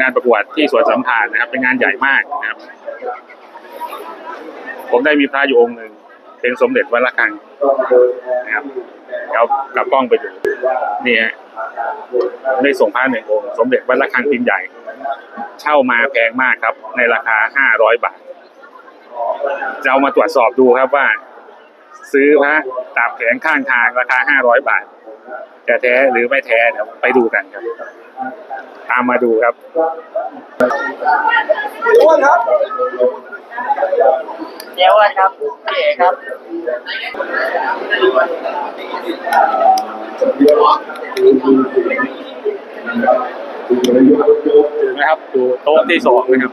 งานประกวดที่สวนสัมพันธ์นะครับ เป็นงานใหญ่มากนะครับ ผมได้มีพระอยู่องค์หนึ่งเป็นสมเด็จวัดระฆังนะครับเดี๋ยวกลับกล้องไปดูนี่ฮะได้ส่งพระหนึ่งองค์สมเด็จวัดระฆังพิมพ์ใหญ่ เช่ามาแพงมากครับ ในราคาห้าร้อยบาทจะเอามาตรวจสอบดูครับว่า ซื้อพระตามแผงข้างทางราคาห้าร้อยบาท จะแท้หรือไม่แท้เดี๋ยวไปดูกันครับ ตามมาดูครับเดี๋ยวก่อนครับพี่เอกครับนะครับดูโต๊ะที่สองนะครับ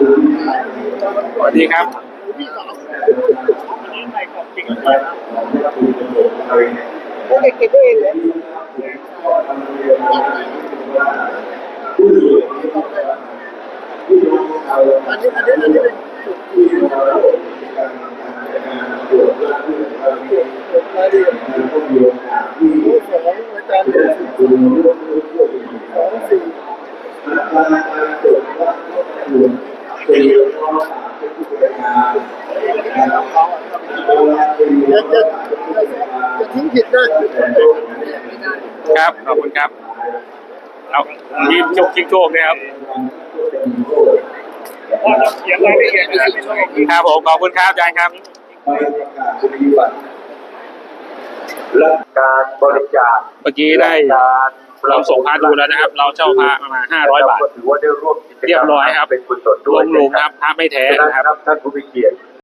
สวัสดีครับผมเก็บเองเลยอันนี้อันนี้อันนี้ เป็นสองอาจารย์สองสี่จะจะจะทิ้งผิดได้ครับ ขอบคุณครับเอาทีมโชคชิงโชคนะครับครับผมขอบคุณครับอาจารย์ครับและการบริจาคเมื่อกี้ได้การเราส่งพระดูแล้วนะครับ เราเช่าพระมาห้าร้อยบาทก็ถือว่าได้ร่วมกิจกรรม เรียบร้อยครับเป็นกุศลรด้ววยมรวมครับพระไม่แท้ฉะนั้นนะครับครับท่านผู้มีเกียรติ